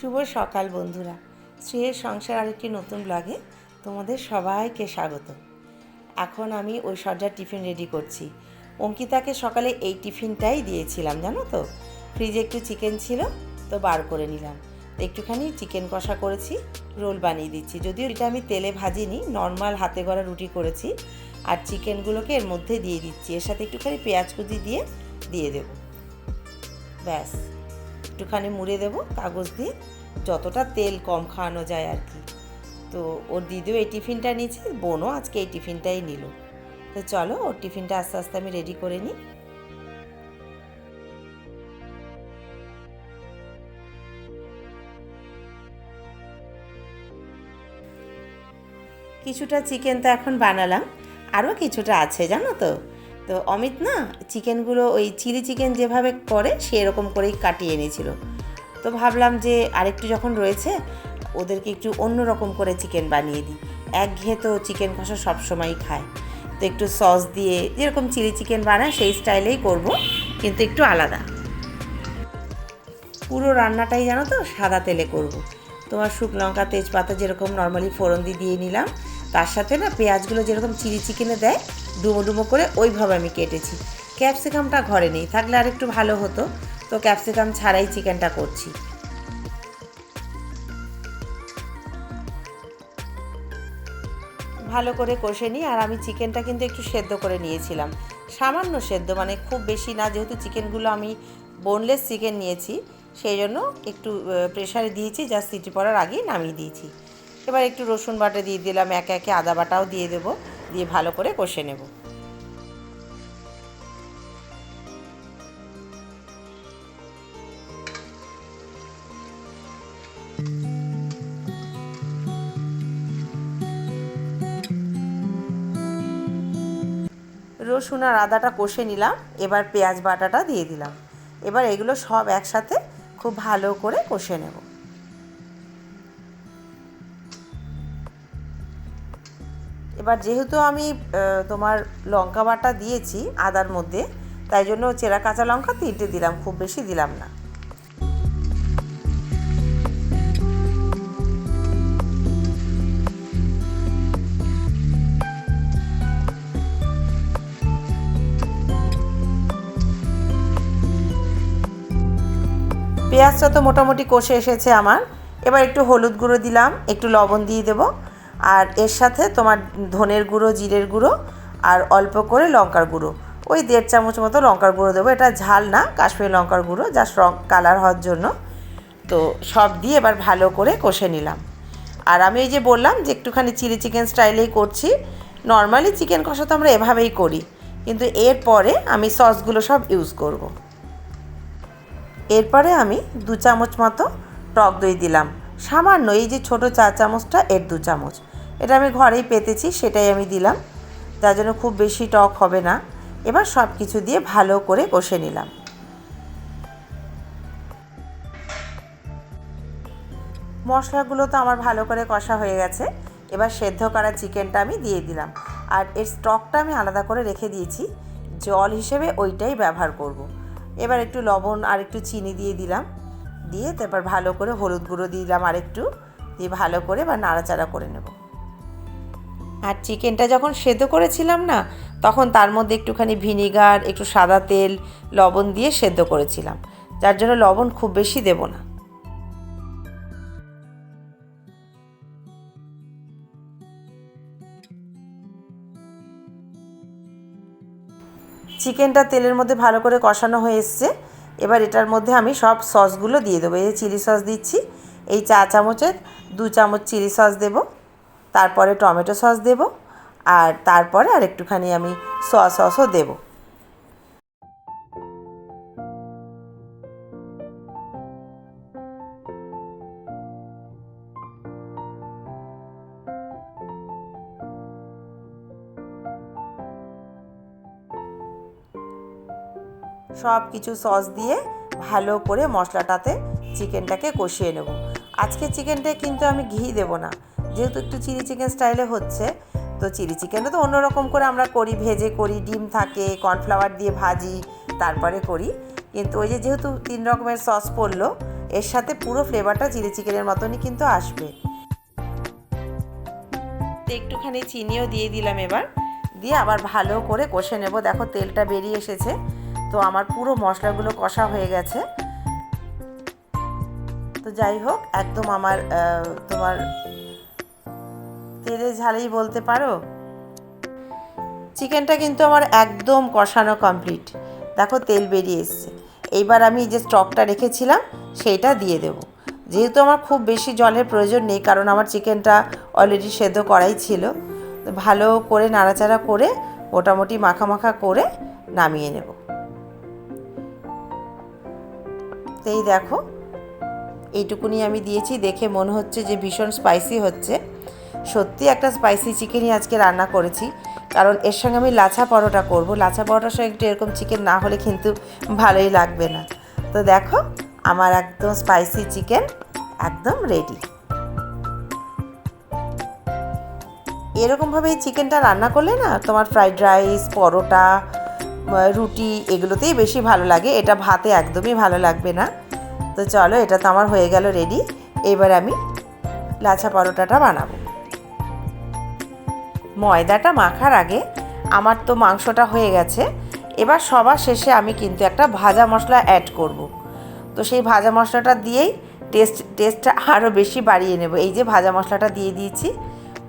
শুভ সকাল বন্ধুরা। শ্রেয়ের সংসার আরেকটি নতুন ব্লগে তোমাদের সবাইকে স্বাগত। এখন আমি ওই সজ্জার টিফিন রেডি করছি। অঙ্কিতাকে সকালে এই টিফিনটাই দিয়েছিলাম, জানো তো? ফ্রিজে একটু চিকেন ছিল, তো বার করে নিলাম। একটুখানি চিকেন কষা করেছি, রোল বানিয়ে দিচ্ছি। যদিও এটা আমি তেলে ভাজিনি নর্মাল হাতে গড়া রুটি করেছি, আর চিকেনগুলোকে এর মধ্যে দিয়ে দিচ্ছি। এর সাথে একটুখানি পেঁয়াজ কুচি দিয়ে দিয়ে দেবো। ব্যাস। একটুখানি মুড়ে দেবো, কাগজ দিয়ে। যতটা তেল কম খাওয়ানো যায় আর কি। তো ওর দিদিও এই টিফিনটা নিয়েছে, বোনও আজকে এই টিফিনটাই নিল। তো চলো, ওর টিফিনটা আস্তে আস্তে আমি রেডি করে নিই। কিছুটা চিকেন তো এখন বানালাম। আরও কিছুটা আছে, জানো তো? তো অমিত না চিকেনগুলো ওই চিলি চিকেন যেভাবে করে সেরকম করেই কাটিয়ে এনেছিল। তো ভাবলাম যে আরেকটু যখন রয়েছে ওদেরকে একটু অন্য রকম করে চিকেন বানিয়ে দিই। একঘেয়ে তো চিকেন কষা সবসময়ই খায়। তো একটু সস দিয়ে যেরকম চিলি চিকেন বানায় সেই স্টাইলেই করব, কিন্তু একটু আলাদা। পুরো রান্নাটাই জানো তো সাদা তেলে করব। তোমার শুকনো লঙ্কা, তেজপাতা যেরকম নর্মালি ফোড়ন দিয়ে দিয়ে নিলাম, তার সাথে না পেঁয়াজগুলো যেরকম চিলি চিকেনে দেয় ডুমো ডুমো করে ওইভাবে আমি কেটেছি। ক্যাপসিকামটা ঘরে নেই, থাকলে আর একটু ভালো হতো। তো ক্যাপসিকাম ছাড়াই চিকেনটা করছি। ভালো করে কষে নিই, আর আমি চিকেনটা কিন্তু একটু সেদ্ধ করে নিয়েছিলাম। সামান্য সেদ্ধ মানে খুব বেশি না, যেহেতু চিকেনগুলো আমি বোনলেস চিকেন নিয়েছি, সেই জন্য একটু প্রেশারে দিয়েছি যা সিটি পড়ার আগেই নামিয়ে দিয়েছি। এবার একটু রসুন বাটা দিয়ে দিলাম, একে একে আদা বাটাও দিয়ে দেবো। দিয়ে ভালো করে কষে নেব। রসুন আর আদাটা কষে নিলাম, এবার পেঁয়াজ বাটাটা দিয়ে দিলাম। এবার এগুলো সব একসাথে খুব ভালো করে কষে নেব। এবার যেহেতু আমি তোমার লঙ্কা বাটা দিয়েছি আদার মধ্যে, তাই জন্য চেরা কাঁচা লঙ্কা তিনটে দিলাম, খুব বেশি দিলাম না। পেঁয়াজটা তো মোটামুটি কষে এসেছে আমার। এবার একটু হলুদ গুঁড়ো দিলাম, একটু লবণ দিয়ে দেবো। আর এর সাথে তোমার ধনের গুঁড়ো, জিরের গুঁড়ো আর অল্প করে লঙ্কার গুঁড়ো। ওই দেড় চামচ মতো লঙ্কার গুঁড়ো দেবো। এটা ঝাল না, কাশ্মীরি লঙ্কার গুঁড়ো জাস্ট রং কালার হওয়ার জন্য। তো সব দিয়ে এবার ভালো করে কষে নিলাম। আর আমি এই যে বললাম যে একটুখানি চিলি চিকেন স্টাইলেই করছি নর্মালি চিকেন কষা তো আমরা এভাবেই করি, কিন্তু এরপরে আমি সসগুলো সব ইউজ করব। এরপরে আমি দু চামচ মতো টক দই দিলাম। সামান্য এই যে ছোটো চা চামচটা, এর দু চামচ। এটা আমি ঘরেই পেতেছি, সেটাই আমি দিলাম। যার জন্য খুব বেশি টক হবে না। এবার সব কিছু দিয়ে ভালো করে কষে নিলাম। মশলাগুলো তো আমার ভালো করে কষা হয়ে গেছে। এবার সেদ্ধ করা চিকেনটা আমি দিয়ে দিলাম। আর এর স্টকটা আমি আলাদা করে রেখে দিয়েছি। জল হিসেবে ওইটাই ব্যবহার করব। এবার একটু লবণ আর একটু চিনি দিয়ে দিলাম। দিয়ে তারপর ভালো করে হলুদ গুঁড়ো দিলাম আর একটু দিয়ে ভালো করে বা নাড়াচাড়া করে নেব। আর চিকেনটা যখন সেদ্ধ করেছিলাম না, তখন তার মধ্যে একটুখানি ভিনিগার, একটু সাদা তেল, লবণ দিয়ে সেদ্ধ করেছিলাম। যার জন্য লবণ খুব বেশি দেব না। চিকেনটা তেলের মধ্যে ভালো করে কষানো হয়ে এসছে। এবার এটার মধ্যে আমি সব সসগুলো দিয়ে দেবো। এই চিলি সস দিচ্ছি, এই চা চামচের দু চামচ চিলি সস দেব। তারপরে টমেটো সস দেব, আর তারপরে আর একটুখানি আমি সয়া সসও দেবো। সব কিছু সস দিয়ে ভালো করে মশলাটাতে চিকেনটাকে কষিয়ে নেব। আজকে চিকেনটায় কিন্তু আমি ঘি দেব না। যেহেতু একটু চিলি চিকেন স্টাইলে হচ্ছে, তো চিলি চিকেনটা তো অন্যরকম করে আমরা করি, ভেজে করি, ডিম থাকে কর্নফ্লাওয়ার দিয়ে ভাজি, তারপরে করি। কিন্তু ওই যে যেহেতু তিন রকমের সস পড়ল, এর সাথে পুরো ফ্লেভারটা চিলি চিকেনের মতনই কিন্তু আসবে। একটুখানি চিনিও দিয়ে দিলাম এবার। দিয়ে আবার ভালো করে কষে নেব। দেখো তেলটা বেরিয়ে এসেছে, তো আমার পুরো মশলাগুলো কষা হয়ে গেছে। তো যাই হোক, একদম আমার তোমার তেলে ঝালেই বলতে পারো? চিকেনটা কিন্তু আমার একদম কষানো কমপ্লিট দেখো তেল বেরিয়ে এসছে। এইবার আমি যে স্টকটা রেখেছিলাম সেইটা দিয়ে দেব। যেহেতু আমার খুব বেশি জলের প্রয়োজন নেই, কারণ আমার চিকেনটা অলরেডি সেদ্ধ করাই ছিল, ভালো করে নাড়াচাড়া করে মোটামুটি মাখা করে নামিয়ে নেব। এই দেখো, এইটুকুনি আমি দিয়েছি। দেখে মনে হচ্ছে যে ভীষণ স্পাইসি হচ্ছে। সত্যি একটা স্পাইসি চিকেনই আজকে রান্না করেছি। কারণ এর সঙ্গে আমি লাছা পরোটা করব। লাছা পরোটার সঙ্গে একটু এরকম চিকেন না হলে কিন্তু ভালোই লাগবে না। তো দেখো, আমার একদম স্পাইসি চিকেন একদম রেডি এরকমভাবে চিকেনটা রান্না করলে না, তোমার ফ্রাইড রাইস পরোটা রুটি এগুলোতেই বেশি ভালো লাগে। এটা ভাতে একদমই ভালো লাগবে না। তো চলো, এটা তো আমার হয়ে গেল রেডি এবার আমি লাচা পরোটাটা বানাবো। ময়দাটা মাখার আগে আমার তো মাংসটা হয়ে গেছে। এবার সবার শেষে আমি কিন্তু একটা ভাজা মশলা অ্যাড করব। তো সেই ভাজা মশলাটা দিয়েই টেস্ট টেস্টটা আরও বেশি বাড়িয়ে নেব। এই যে ভাজা মশলাটা দিয়ে দিয়েছি,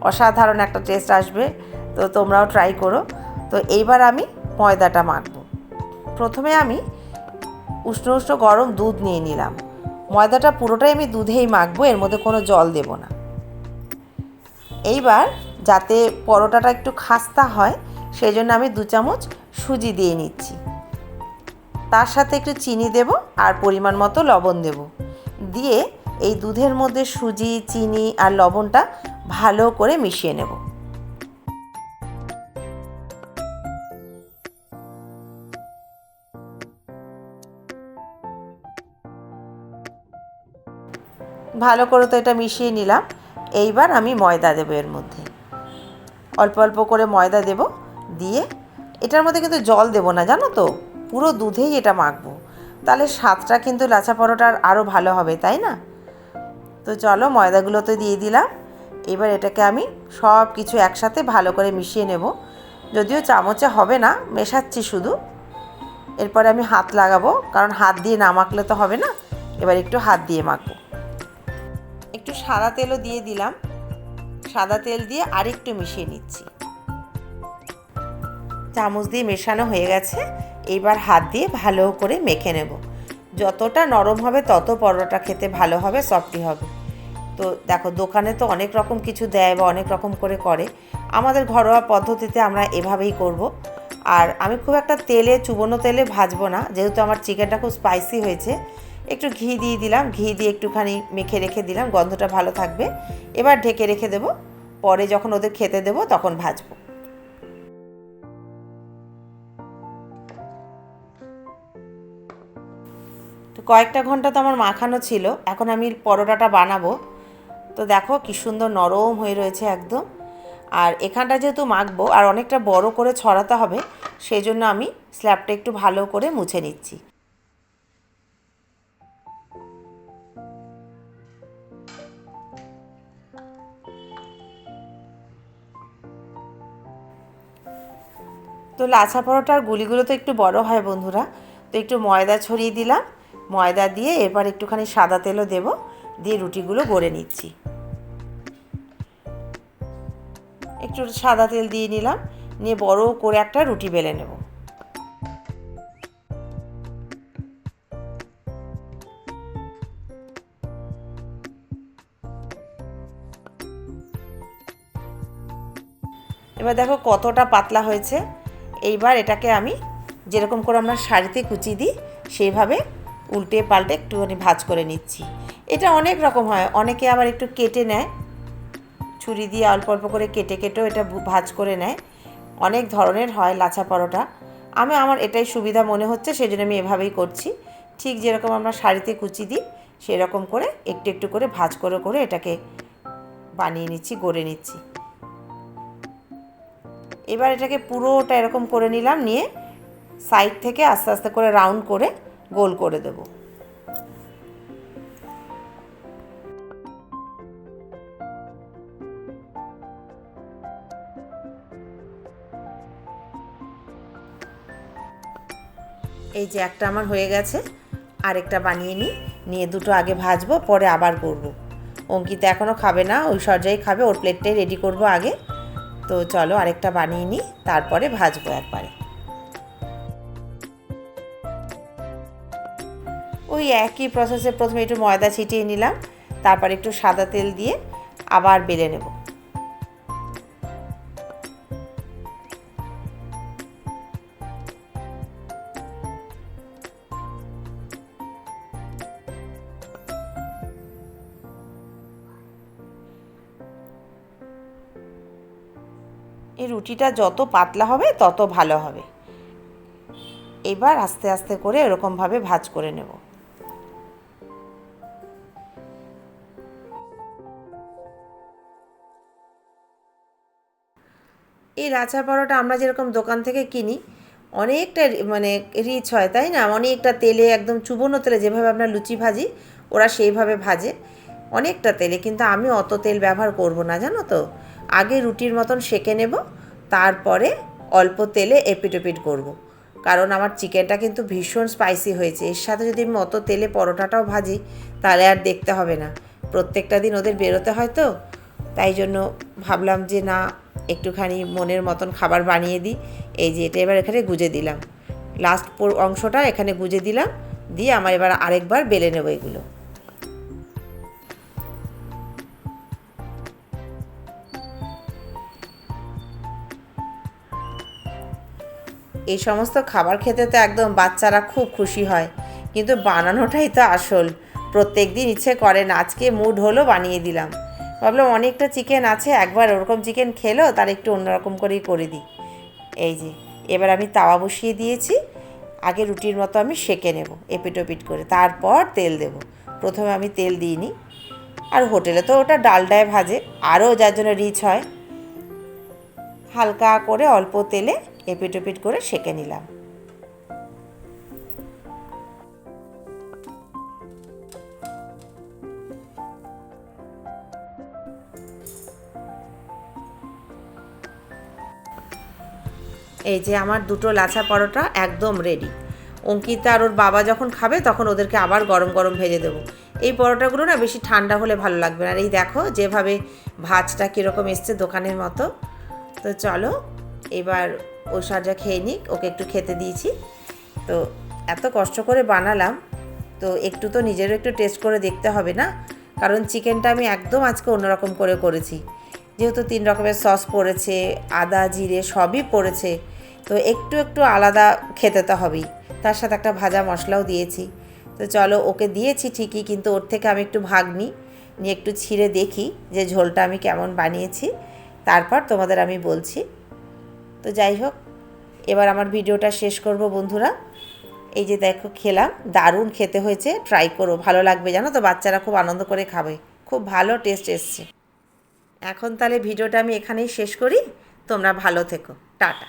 অসাধারণ একটা টেস্ট আসবে। তো তোমরাও ট্রাই করো। তো এইবার আমি ময়দাটা মাখবো। প্রথমে আমি উষ্ণ উষ্ণ গরম দুধ নিয়ে নিলাম। ময়দাটা পুরোটাই আমি দুধেই মাখবো, এর মধ্যে কোনো জল দেব না। এইবার যাতে পরোটাটা একটু খাস্তা হয় সেই জন্য আমি দু চামচ সুজি দিয়ে নিচ্ছি। তার সাথে একটু চিনি দেব আর পরিমাণ মতো লবণ দেব। দিয়ে এই দুধের মধ্যে সুজি, চিনি আর লবণটা ভালো করে মিশিয়ে নেব। ভালো করে তো এটা মিশিয়ে নিলাম। এইবার আমি ময়দা দেবো এর মধ্যে। অল্প অল্প করে ময়দা দেব, দিয়ে এটার মধ্যে কিন্তু জল দেব না, জানো তো? পুরো দুধেই এটা মাখবো। তাহলে স্বাদটা কিন্তু লাচা পরোটার আরও ভালো হবে, তাই না? তো চলো ময়দাগুলো তো দিয়ে দিলাম। এবার এটাকে আমি সব কিছু একসাথে ভালো করে মিশিয়ে নেব। যদিও চামচে হবে না, মেশাচ্ছি শুধু। এরপরে আমি হাত লাগাবো, কারণ হাত দিয়ে না মাখলে তো হবে না। এবার একটু হাত দিয়ে মাখবো। একটু সাদা তেলও দিয়ে দিলাম। সাদা তেল দিয়ে আরেকটু মিশিয়ে নিচ্ছি। চামচ দিয়ে মেশানো হয়ে গেছে। এইবার হাত দিয়ে ভালো করে মেখে নেব। যতটা নরম হবে, তত পরোটা খেতে ভালো হবে সফটি হবে। তো দেখো, দোকানে তো অনেক রকম কিছু দেয় বা অনেক রকম করে করে। আমাদের ঘরোয়া পদ্ধতিতে আমরা এভাবেই করব। আর আমি খুব একটা তেলে, চুবনো তেলে ভাজবো না। যেহেতু আমার চিকেনটা খুব স্পাইসি হয়েছে একটু ঘি দিয়ে দিলাম, ঘি দিয়ে একটুখানি মেখে রেখে দিলাম, গন্ধটা ভালো থাকবে। এবার ঢেকে রেখে দেবো, পরে যখন ওদের খেতে দেবো তখন ভাজবো। তো কয়েকটা ঘণ্টা তো আমার মাখানো ছিল, এখন আমি পরোটাটা বানাবো। তো দেখো কি সুন্দর নরম হয়ে রয়েছে একদম। আর এখানটা যেহেতু মাখবো, আর অনেকটা বড় করে ছড়াতে হবে, সেই জন্য আমি স্ল্যাবটা একটু ভালো করে মুছে নিচ্ছি। তো লাচা পরোটার গুলিগুলো তো একটু বড় হয় বন্ধুরা। তো একটু ময়দা ছড়িয়ে দিলাম। ময়দা দিয়ে এবার একটুখানি সাদা তেলও দেব। দিয়ে রুটিগুলো গড়ে নিচ্ছি। একটু সাদা তেল দিয়ে নিলাম। নিয়ে বড় করে একটা রুটি বেলে নেব। এবার দেখো কতটা পাতলা হয়েছে। এইবার এটাকে আমি যেরকম করে আমরা শাড়িতে কুচি দিই, সেইভাবে উল্টে পাল্টে একটুখানি ভাজ করে নিচ্ছি। এটা অনেক রকম হয়, অনেকে আবার একটু কেটে নেয়। ছুরি দিয়ে অল্প অল্প করে কেটে কেটেও এটা ভাজ করে নেয়। অনেক ধরনের হয় লাচা পরোটা। আমি আমার এটাই সুবিধা মনে হচ্ছে সেই জন্য আমি এভাবেই করছি। ঠিক যেরকম আমরা শাড়িতে কুচি দিই, সেরকম করে একটু একটু করে ভাজ করে করে এটাকে বানিয়ে নিচ্ছি, গড়ে নিচ্ছি। এবার এটাকে পুরোটা এরকম করে নিলাম, নিয়ে সাইড থেকে আস্তে আস্তে করে রাউন্ড করে গোল করে দেব। এই যে একটা আমার হয়ে গেছে, আরেকটা বানিয়ে নিই, নিয়ে দুটো আগে ভাজবো, পরে আবার করব। অঙ্কিতা এখনও খাবে না ওই সর্যাই খাবে, ওর প্লেটটাই রেডি করব আগে। তো চলো আরেকটা বানিয়ে নিই, তারপরে ভাজবো একবারে। ওই একই প্রসেসে প্রথমে একটু ময়দা ছিটিয়ে নিলাম, তারপর একটু সাদা তেল দিয়ে আবার বেলে নেব। এই রুটিটা যত পাতলা হবে, তত ভালো হবে। এবার আস্তে আস্তে করে এরকমভাবে ভাজ করে নেব। এই লাচা পরোটা আমরা যেরকম দোকান থেকে কিনি, অনেকটা মানে রিচ হয়, তাই না? অনেকটা তেলে একদম চুবনো তেলে যেভাবে আমরা লুচি ভাজি, ওরা সেইভাবে ভাজে। অনেকটা তেলে, কিন্তু আমি অত তেল ব্যবহার করব না, জানো তো? আগে রুটির মতন সেকে নেব, তারপরে অল্প তেলে এপিটোপিট করব। কারণ আমার চিকেনটা কিন্তু ভীষণ স্পাইসি হয়েছে। এর সাথে যদি আমি অত তেলে পরোটাটাও ভাজি, তাহলে আর দেখতে হবে না। প্রত্যেকটা দিন ওদের বেরোতে হয় তো। তাই জন্য ভাবলাম যে না, একটুখানি মনের মতন খাবার বানিয়ে দিই। এই যে এটা এবার এখানে গুজে দিলাম। লাস্ট অংশটা এখানে গুজে দিলাম। দিয়ে আমার এবার আরেকবার বেলে নেব এগুলো। এই সমস্ত খাবার খেতে তো একদম বাচ্চারা খুব খুশি হয়। কিন্তু বানানোটাই তো আসল। প্রত্যেক দিন ইচ্ছে করে আজকে মুড হলো বানিয়ে দিলাম। ভাবলাম অনেকটা চিকেন আছে, একবার ওরকম চিকেন খেলো, তার একটু অন্যরকম করেই করে দিই। এই যে, এবার আমি তাওয়া বসিয়ে দিয়েছি, আগে রুটির মতো আমি সেকে নেব এপিটোপিট করে, তারপর তেল দেব। প্রথমে আমি তেল দিইনি আর হোটেলে তো ওটা ডালডায় ভাজে, আরও যার জন্য রিচ হয়। হালকা করে অল্প তেলে এপিটোপিট করে সেকে নিলাম। এই যে আমার দুটো লাচা পরোটা একদম রেডি অঙ্কিতা আর ওর বাবা যখন খাবে তখন ওদেরকে আবার গরম গরম ভেজে দেবো। এই পরোটাগুলো না বেশি ঠান্ডা হলে ভালো লাগবে না। আর এই দেখো, যেভাবে ভাজটা কীরকম এসছে দোকানের মতো। তো চলো, এবার ওই সাজা খেয়ে নিক, ওকে একটু খেতে দিয়েছি। তো এত কষ্ট করে বানালাম, তো একটু তো নিজেরও একটু টেস্ট করে দেখতে হবে না, কারণ চিকেনটা আমি একদম আজকে অন্যরকম করে করেছি। যেহেতু তিন রকমের সস পড়েছে, আদা, জিরে সবই পড়েছে, তো একটু একটু আলাদা খেতে তো হবেই। তার সাথে একটা ভাজা মশলাও দিয়েছি। তো চলো, ওকে দিয়েছি ঠিকই, কিন্তু ওর থেকে আমি একটু ভাগ নিই নিয়ে একটু ছিঁড়ে দেখি যে ঝোলটা আমি কেমন বানিয়েছি। তারপর তোমাদের আমি বলছি। তো যাই হোক, এবার আমার ভিডিওটা শেষ করব বন্ধুরা। এই যে দেখো, খেলাম। দারুণ খেতে হয়েছে। ট্রাই করো, ভালো লাগবে জানো তো? বাচ্চারা খুব আনন্দ করে খাবে। খুব ভালো টেস্ট এসছে। এখন তাহলে ভিডিওটা আমি এখানেই শেষ করি। তোমরা ভালো থেকো। টাটা।